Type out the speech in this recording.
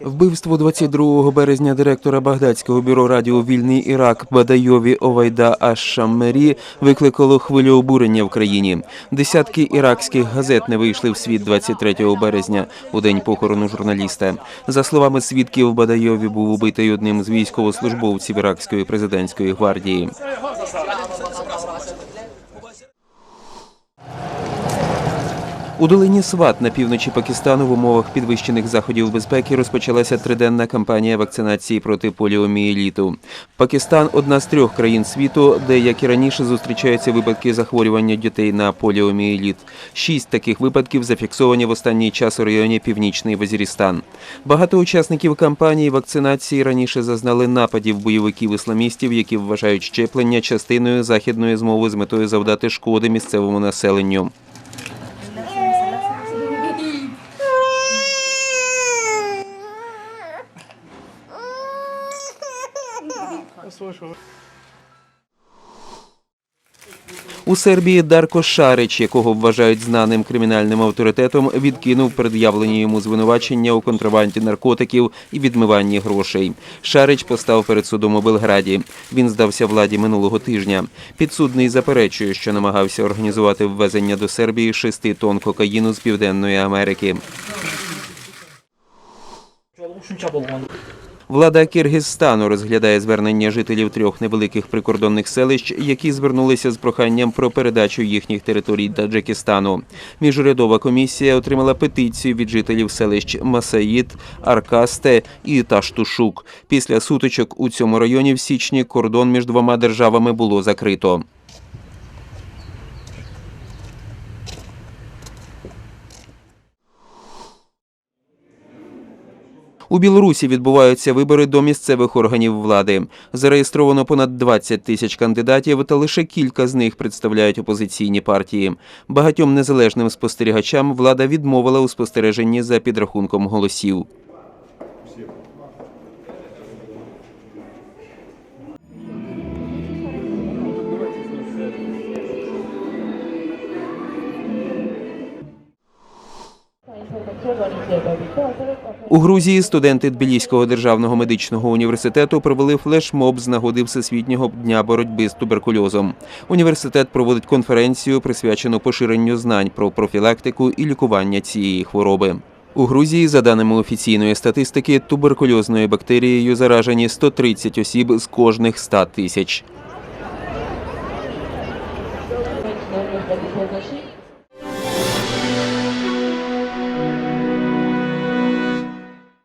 Вбивство 22 березня директора Багдадського бюро радіо Вільний Ірак Бадайові Овайда Аш-Шаммері викликало хвилю обурення в країні. Десятки іракських газет не вийшли в світ 23 березня у день похорону журналіста. За словами свідків, Бадайові був убитий одним з військовослужбовців іракської президентської гвардії. У долині Сват на півночі Пакистану в умовах підвищених заходів безпеки розпочалася триденна кампанія вакцинації проти поліомієліту. Пакистан одна з трьох країн світу, де як і раніше зустрічаються випадки захворювання дітей на поліомієліт. Шість таких випадків зафіксовані в останній час у районі Північний Вазірістан. Багато учасників кампанії вакцинації раніше зазнали нападів бойовиків ісламістів, які вважають щеплення частиною західної змови з метою завдати шкоди місцевому населенню. У Сербії Дарко Шарич, якого вважають знаним кримінальним авторитетом, відкинув пред'явлені йому звинувачення у контрабанді наркотиків і відмиванні грошей. Шарич постав перед судом у Белграді. Він здався владі минулого тижня. Підсудний заперечує, що намагався організувати ввезення до Сербії шести тонн кокаїну з Південної Америки. Влада Киргизстану розглядає звернення жителів трьох невеликих прикордонних селищ, які звернулися з проханням про передачу їхніх територій Таджикистану. Міжурядова комісія отримала петицію від жителів селищ Масаїд, Аркасте і Таштушук. Після сутичок у цьому районі в січні кордон між двома державами було закрито. У Білорусі відбуваються вибори до місцевих органів влади. Зареєстровано понад 20 тисяч кандидатів, та лише кілька з них представляють опозиційні партії. Багатьом незалежним спостерігачам влада відмовила у спостереженні за підрахунком голосів. У Грузії студенти Тбіліського державного медичного університету провели флешмоб з нагоди Всесвітнього дня боротьби з туберкульозом. Університет проводить конференцію, присвячену поширенню знань про профілактику і лікування цієї хвороби. У Грузії, за даними офіційної статистики, туберкульозною бактерією заражені 130 осіб з кожних 100 тисяч.